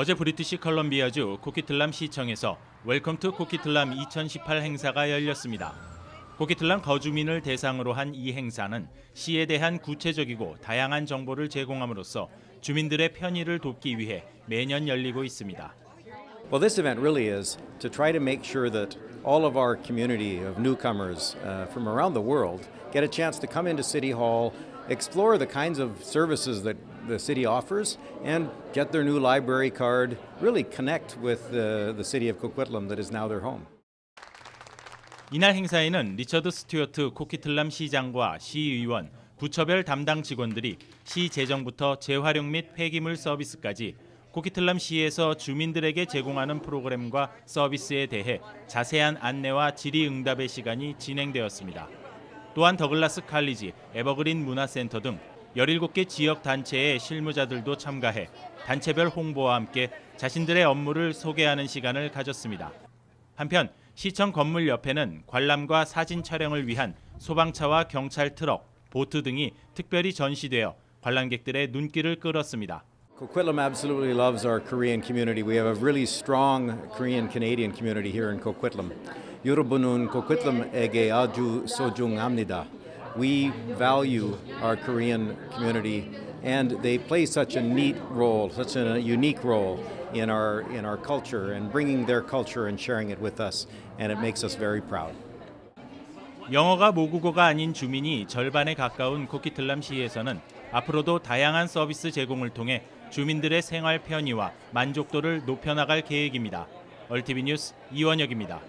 어제 브리티시 컬럼비아주 코키틀람 시청에서 웰컴 투 코키틀람 2018 행사가 열렸습니다. 코키틀람 거주민을 대상으로 한 이 행사는 시에 대한 구체적이고 다양한 정보를 제공함으로써 주민들의 편의를 돕기 위해 매년 열리고 있습니다. Well, this event really is to try to make sure that all of our community of newcomers uh, from around the world get a chance to come into City Hall, explore the kinds of services that the city offers, and get their new library card, really connect with the, the city of Coquitlam that is now their home. 이날 행사에는 리처드 스튜어트 코키틀람 시장과 시의원, 부처별 담당 직원들이 시 재정부터 재활용 및 폐기물 서비스까지 코키틀람 시에서 주민들에게 제공하는 프로그램과 서비스에 대해 자세한 안내와 질의응답의 시간이 진행되었습니다. 또한 더글라스 칼리지, 에버그린 문화센터 등 17개 지역 단체의 실무자들도 참가해 단체별 홍보와 함께 자신들의 업무를 소개하는 시간을 가졌습니다. 한편 시청 건물 옆에는 관람과 사진 촬영을 위한 소방차와 경찰 트럭, 보트 등이 특별히 전시되어 관람객들의 눈길을 끌었습니다. Coquitlam absolutely loves our Korean community. We have a really strong Korean Canadian community here in Coquitlam. 여러분은 코퀴틀럼에게 아주 소중합니다. We value our Korean community and they play such a neat role, such a unique role in our in our culture and bringing their culture and sharing it with us and it makes us very proud. 영어가 모국어가 아닌 주민이 절반에 가까운 코키틀람 시에서는 앞으로도 다양한 서비스 제공을 통해 주민들의 생활 편의와 만족도를 높여나갈 계획입니다. 얼티비 뉴스 이원혁입니다.